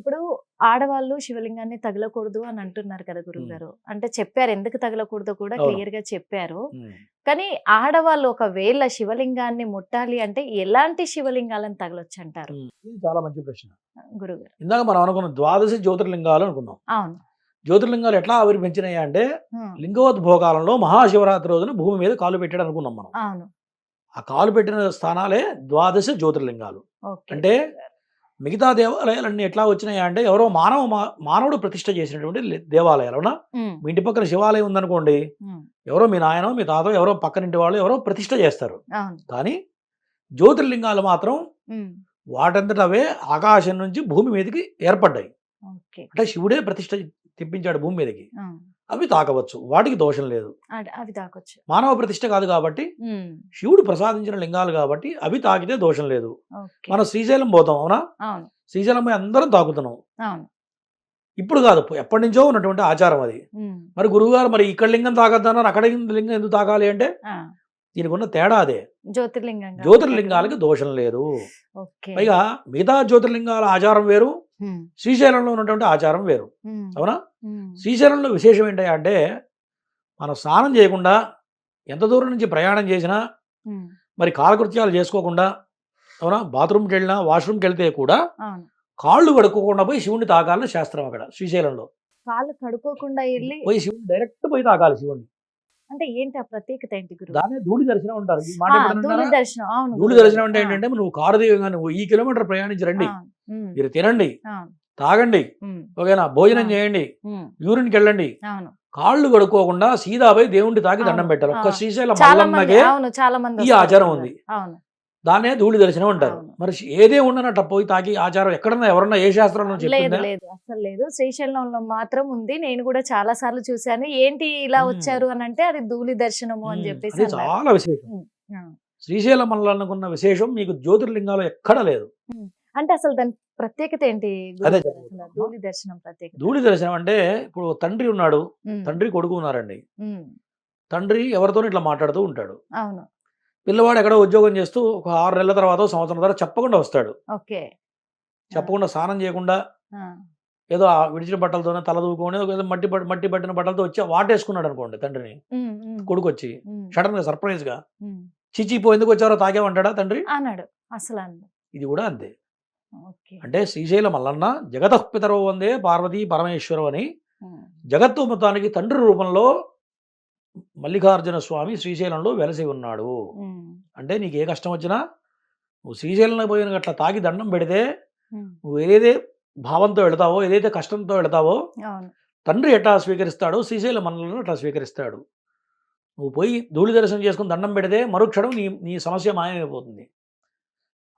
ఇప్పుడు ఆడవాళ్ళు శివలింగాన్ని తగలకూడదు అని అంటున్నారు కదా గురువు గారు అంటే చెప్పారు ఎందుకు తగలకూడదో కూడా. క్లియర్గా చెప్పారు. కానీ ఆడవాళ్ళు ఒకవేళ శివలింగాన్ని ముట్టాలి అంటే ఎలాంటి శివలింగాలను తగలొచ్చు అంటారు చాలా మంచి ప్రశ్న. గురువు గారు ఇందాక మనం అనుకున్నాం ద్వాదశ జ్యోతిర్లింగాలు అనుకున్నాం. అవును. జ్యోతిర్లింగాలు ఎట్లా ఆవిర్భించినాయి అంటే లింగోద్భోగాలంలో మహాశివరాత్రి రోజున భూమి మీద కాలు పెట్టాడు అనుకున్నాం మనం. అవును. ఆ కాలు పెట్టిన స్థానాలే ద్వాదశ జ్యోతిర్లింగాలు. అంటే మిగతా దేవాలయాలన్నీ ఎట్లా వచ్చినాయి అంటే ఎవరో మానవ మానవుడు ప్రతిష్ట చేసినటువంటి దేవాలయాలు అవునా? మీ ఇంటి పక్కన శివాలయం ఉందనుకోండి ఎవరో మీ నాయనో మీ తాతో ఎవరో పక్కనింటి వాళ్ళు ఎవరో ప్రతిష్ట చేస్తారు. కానీ జ్యోతిర్లింగాలు మాత్రం వాటంతట అవే ఆకాశం నుంచి భూమి మీదకి ఏర్పడ్డాయి. అంటే శివుడే ప్రతిష్ట తెప్పించాడు భూమి మీదకి. అవి తాకవచ్చు వాటికి దోషం లేదు. అవి తాకొచ్చు మానవ ప్రతిష్ట కాదు కాబట్టి శివుడు ప్రసాదించిన లింగాలు కాబట్టి అవి తాకితే దోషం లేదు. మనం శ్రీశైలం పోతాం అవునా? శ్రీశైలం పోయి అందరం తాకుతున్నాం ఇప్పుడు కాదు ఎప్పటి నుంచో ఉన్నటువంటి ఆచారం అది. మరి గురువుగారు మరి ఇక్కడ లింగం తాగద్దన్నారు అక్కడ లింగం ఎందుకు తాకాలి అంటే దీనికి ఉన్న తేడా అదే. జ్యోతిర్లింగంగా. జ్యోతిర్లింగాలకి దోషం లేదు. పైగా మిగతా జ్యోతిర్లింగాల ఆచారం వేరు శ్రీశైలంలో ఉన్నటువంటి ఆచారం వేరు. అవునా? శ్రీశైలంలో విశేషం ఏంటంటే అంటే మనం స్నానం చేయకుండా ఎంత దూరం నుంచి ప్రయాణం చేసినా మరి కాలకృత్యాలు చేసుకోకుండా అవునా? బాత్రూమ్కి వెళ్ళినా వాష్రూమ్కి వెళ్తే కూడా కాళ్ళు కడుక్కోకుండా పోయి శివుణ్ణి తాకాలని శాస్త్రం అక్కడ శ్రీశైలంలో. కాళ్ళు కడుక్కోకుండా వెళ్ళి పోయి శివుని డైరెక్ట్ పోయి తాకాలి శివుణ్ణి. అంటే ఏంటి ఆ ప్రత్యేకత ఏంటి గురువు? దాన్నే ధూళి దర్శనం ఎప్పుడైనా ధూళి? దర్శనం. అవును ధూళి దర్శనం గారు. అంటే ఏంటంటే నువ్వు కారు దిగగానే నువ్వు ఈ కిలోమీటర్ ప్రయాణించి రండి. మీరు తినండి తాగండి ఓకేనా? భోజనం. చేయండి యూరిన్కి వెళ్ళండి. కాళ్ళు కడుక్కోకుండా సీదాపై దేవుణ్ణి తాకి దండం పెట్టాలి. ఒక్క. శ్రీశైలం ఈ ఆచారం ఉంది. దాన్నే ధూళి దర్శనం అంటారు. మరి ఏదే ఉండనట్ట పోయి తాకి ఆచారం ఎక్కడన్నా ఎవరన్నా ఏ శాస్త్రంలో లేదు లేదు అసలు లేదు. శ్రీశైలంలో మాత్రం ఉంది. నేను కూడా చాలా సార్లు చూశాను. ఏంటి ఇలా. వచ్చారు అని అంటే అది ధూళి దర్శనము అని చెప్పేసి. చాలా విశేషం. శ్రీశైలం మల్లన్నకున్న విశేషం మీకు జ్యోతిర్లింగాలు ఎక్కడ లేదు. అంటే అసలు దాని ప్రత్యేకత ఏంటి? ధూళి దర్శనం ప్రత్యేకత. ధూళి దర్శనం అంటే ఇప్పుడు తండ్రి ఉన్నాడు. తండ్రి కొడుకు ఉన్నారండి. తండ్రి ఎవరితోనో ఇట్లా మాట్లాడుతూ ఉంటాడు. అవును. పిల్లవాడు ఎక్కడో ఉద్యోగం చేస్తూ ఒక ఆరు నెలల తర్వాత సంవత్సరం తర్వాత చెప్పకుండా వస్తాడు. ఓకే. చెప్పకుండా స్నానం చేయకుండా ఏదో ఆ విడిచిన బట్టలతోనే తల దూకొని ఏదో మట్టి మట్టి పట్టిన బట్టలతో వచ్చి వాటేసుకున్నాడు అనుకోండి తండ్రిని. కొడుకు వచ్చి సడన్గా సర్ప్రైజ్గా. ఉమ్. చిచి పో ఎందుకు వచ్చారో తాగేమంటాడా తండ్రి? అన్నాడు. అసలు ఇది కూడా అంతే. అంటే శ్రీశైలం మల్లన్న జగతఃపితరో వందే పార్వతీ పరమేశ్వరం అని జగత్తు మొత్తానికి తండ్రి రూపంలో మల్లికార్జున స్వామి శ్రీశైలంలో వెలసి ఉన్నాడు. అంటే నీకు ఏ కష్టం వచ్చినా నువ్వు శ్రీశైలంలో పోయిన అట్లా తాగి దండం పెడితే నువ్వు ఏదైతే భావంతో వెళతావో ఏదైతే కష్టంతో వెళతావో తండ్రి ఎట్లా స్వీకరిస్తాడో శ్రీశైల మనలను అట్లా స్వీకరిస్తాడు. నువ్వు పోయి ధూళి దర్శనం చేసుకుని దండం పెడితే మరుక్షణం నీ నీ సమస్య మాయమైపోతుంది.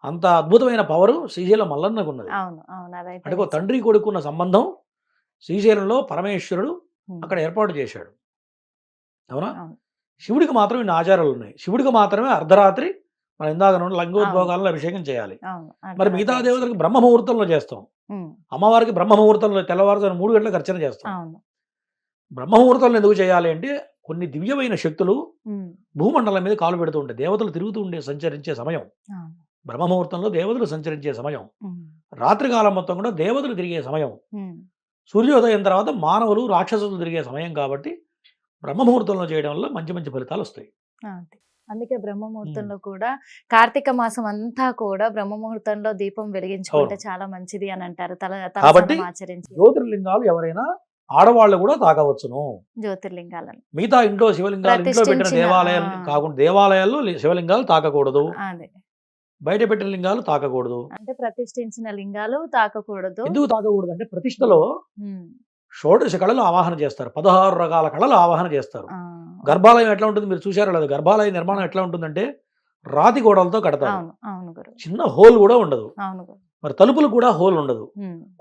అంత అద్భుతమైన పవరు శ్రీశైలం మల్లన్నకు ఉన్నది అంటే. తండ్రి కొడుకున్న సంబంధం శ్రీశైలంలో పరమేశ్వరుడు అక్కడ ఏర్పాటు చేశాడు. అవునా. శివుడికి మాత్రం ఇన్ని ఆచారాలు ఉన్నాయి శివుడికి మాత్రమే అర్ధరాత్రి మన ఇందాక నుండి లంగోద్భోగాలను అభిషేకం చేయాలి. మరి మిగతా. దేవతలకు బ్రహ్మ ముహూర్తంలో చేస్తాం అమ్మవారికి బ్రహ్మ ముహూర్తంలో తెల్లవారుజామున మూడు గంటలకు అర్చన చేస్తాం. బ్రహ్మ ముహూర్తంలో ఎందుకు చేయాలి అంటే కొన్ని దివ్యమైన శక్తులు భూమండలం మీద కాలు పెడుతూ ఉంటాయి. దేవతలు తిరుగుతూ ఉండే సంచరించే సమయం. బ్రహ్మ ముహూర్తంలో దేవతలు సంచరించే సమయం. ఉమ్, రాత్రికాలం మొత్తం కూడా దేవతలు తిరిగే సమయం. సూర్యోదయం తర్వాత మానవులు రాక్షసులు తిరిగే సమయం కాబట్టి బ్రహ్మ ముహూర్తంలో చేయడం వల్ల మంచి మంచి ఫలితాలు వస్తాయి. అందుకే బ్రహ్మముహూర్తంలో కూడా కార్తీక మాసం అంతా కూడా బ్రహ్మముహూర్తంలో దీపం వెలిగించుకుంటే. చాలా మంచిది అని అంటారు. తల కాబట్టి జ్యోతిర్లింగాలు ఎవరైనా ఆడవాళ్ళు కూడా తాకవచ్చును జ్యోతిర్లింగాలను. మిగతా ఇంట్లో శివలింగాలు ఇంట్లో పెట్టిన దేవాలయాలు. కాకుండా దేవాలయాల్లో శివలింగాలు తాకకూడదు. బయట పెట్టిన లింగాలు తాకకూడదు. అంటే ప్రతిష్ఠించిన లింగాలు తాకకూడదు. ఎందుకు తాకకూడదు అంటే ప్రతిష్టలో షోడశ కళలు ఆవాహన చేస్తారు. పదహారు రకాల కళలు ఆవాహన చేస్తారు. గర్భాలయం ఎట్లా ఉంటుంది మీరు చూసారో లేదు గర్భాలయ నిర్మాణం ఎట్లా ఉంటుందంటే రాతి గోడలతో కడతారు. చిన్న హోల్ కూడా ఉండదు. మరి తలుపులు కూడా హోల్ ఉండదు.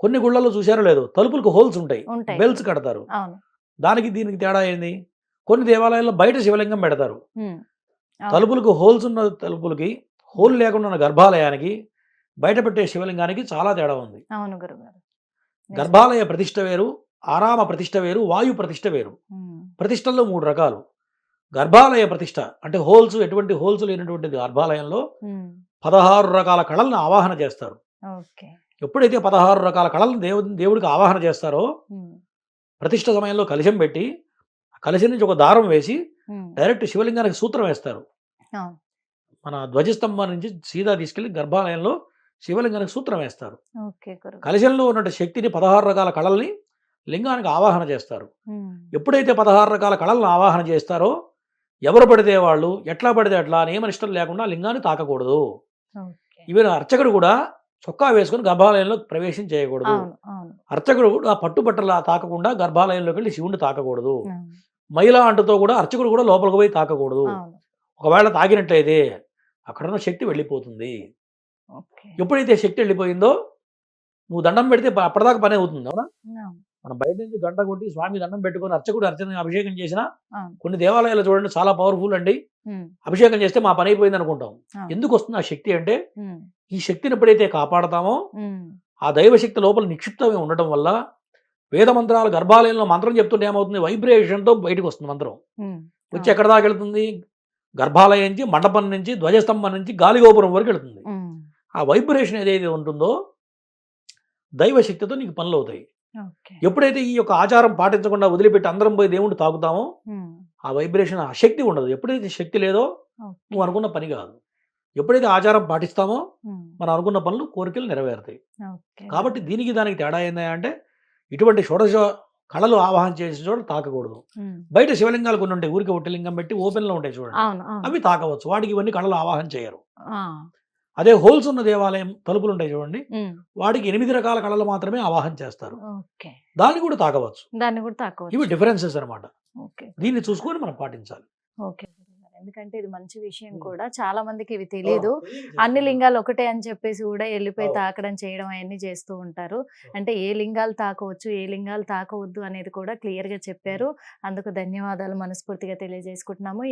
కొన్ని గుళ్ళల్లో చూసారో లేదు తలుపులకు హోల్స్ ఉంటాయి. బెల్స్ కడతారు. దానికి దీనికి తేడా ఏంది? కొన్ని దేవాలయాల్లో బయట శివలింగం పెడతారు. తలుపులకు హోల్స్ ఉన్న తలుపులకి హోల్ లేకుండా ఉన్న గర్భాలయానికి బయట పెట్టే శివలింగానికి చాలా తేడా ఉంది. గర్భాలయ ప్రతిష్ట వేరు ఆరామ ప్రతిష్ట వేరు వాయు ప్రతిష్ట వేరు. ప్రతిష్టల్లో మూడు రకాలు. గర్భాలయ ప్రతిష్ట అంటే హోల్స్ ఎటువంటి హోల్స్ లేనటువంటి గర్భాలయంలో పదహారు రకాల కళలను ఆవాహన చేస్తారు. ఎప్పుడైతే పదహారు రకాల కళలను దేవుడి దేవుడికి ఆవాహన చేస్తారో ప్రతిష్ట సమయంలో కలశం పెట్టి కలశం నుంచి ఒక దారం వేసి డైరెక్ట్ శివలింగానికి సూత్రం వేస్తారు. మన ధ్వజస్తంభం నుంచి సీదా తీసుకెళ్ళి గర్భాలయంలో శివలింగానికి సూత్రం వేస్తారు. కలశంలో ఉన్న శక్తిని పదహారు రకాల కళల్ని లింగానికి ఆవాహన చేస్తారు. ఎప్పుడైతే పదహారు రకాల కళలను ఆవాహన చేస్తారో ఎవరు పడితే వాళ్ళు ఎట్లా పడితే అట్లా నియమనిష్టం లేకుండా లింగాన్ని తాకకూడదు. ఈవెన్ అర్చకుడు కూడా చొక్కా వేసుకుని గర్భాలయంలో ప్రవేశం చేయకూడదు. అర్చకుడు కూడా పట్టుబట్టలా తాకకుండా గర్భాలయంలోకి వెళ్ళి శివుణ్ణి తాకకూడదు. మహిళా అంటుతో కూడా అర్చకుడు కూడా లోపలికి పోయి తాకకూడదు. ఒకవేళ తాకినట్లయితే అక్కడ ఉన్న శక్తి వెళ్ళిపోతుంది. ఎప్పుడైతే శక్తి వెళ్ళిపోయిందో నువ్వు దండం పెడితే అప్పటిదాకా పని అవుతుంది అవును, మనం బయట నుంచి గంట కొట్టి స్వామి దండం పెట్టుకొని అర్చకుడు అర్చన అభిషేకం చేసినా. కొన్ని దేవాలయాలు చూడండి చాలా పవర్ఫుల్ అండి. అభిషేకం చేస్తే మా పని అయిపోయింది అనుకుంటాం. ఎందుకు వస్తుంది ఆ శక్తి అంటే ఈ శక్తిని ఎప్పుడైతే కాపాడతామో ఆ దైవశక్తి లోపల నిక్షిప్తమై ఉండటం వల్ల వేద మంత్రాలు గర్భాలయంలో మంత్రం చెప్తుంటే ఏమవుతుంది? వైబ్రేషన్తో బయటకు వస్తుంది మంత్రం. వచ్చి ఎక్కడ దాకా వెళ్తుంది? గర్భాలయం నుంచి మండపం నుంచి ధ్వజస్తంభం నుంచి గాలిగోపురం వరకు వెళ్తుంది. ఆ వైబ్రేషన్ ఏదైతే ఉంటుందో దైవశక్తితో నీకు పనులు అవుతాయి ఎప్పుడైతే ఈ యొక్క ఆచారం పాటించకుండా వదిలిపెట్టి అందరం పోయి దేవుణ్ణి తాకుతామో ఉమ్, ఆ వైబ్రేషన్ ఆ శక్తి ఉండదు. ఎప్పుడైతే శక్తి లేదో. నువ్వు అనుకున్న పని కాదు. ఎప్పుడైతే ఆచారం పాటిస్తామో మనం అనుకున్న పనులు కోరికలు నెరవేరుతాయి. కాబట్టి దీనికి దానికి తేడా అంటే ఇటువంటి షోడశ కళలు ఆవాహన చేసిన చోట తాకకూడదు. బయట శివలింగాలు కొన్ని ఉంటాయి. ఊరికి ఒట్టి లింగం పెట్టి ఓపెన్లో ఉంటాయి చూడండి. అవి తాకవచ్చు. వాటికి ఇవన్నీ కళలు ఆవాహన చేయరు. అదే హోల్స్ ఉన్న దేవాలయం తలుపులు ఉంటాయి చూడండి వాటికి ఎనిమిది రకాల కళలు మాత్రమే ఆవాహన చేస్తారు. ఓకే. దాన్ని కూడా తాకవచ్చు. దాన్ని కూడా తక్కువ ఇవి డిఫరెన్సెస్ అన్నమాట. ఓకే. దీన్ని చూసుకొని మనం పాటించాలి. ఓకే. ఎందుకంటే ఇది మంచి విషయం కూడా. చాలా మందికి ఇవి తెలియదు అన్ని లింగాలు ఒకటే అని చెప్పేసి కూడా వెళ్ళిపోయి. తాకడం చేయడం అవన్నీ చేస్తూ ఉంటారు. అంటే ఏ లింగాలు తాకవచ్చు ఏ లింగాలు తాకవద్దు అనేది కూడా క్లియర్గా చెప్పారు అందుకు ధన్యవాదాలు. మనస్ఫూర్తిగా తెలియజేసుకుంటున్నాము.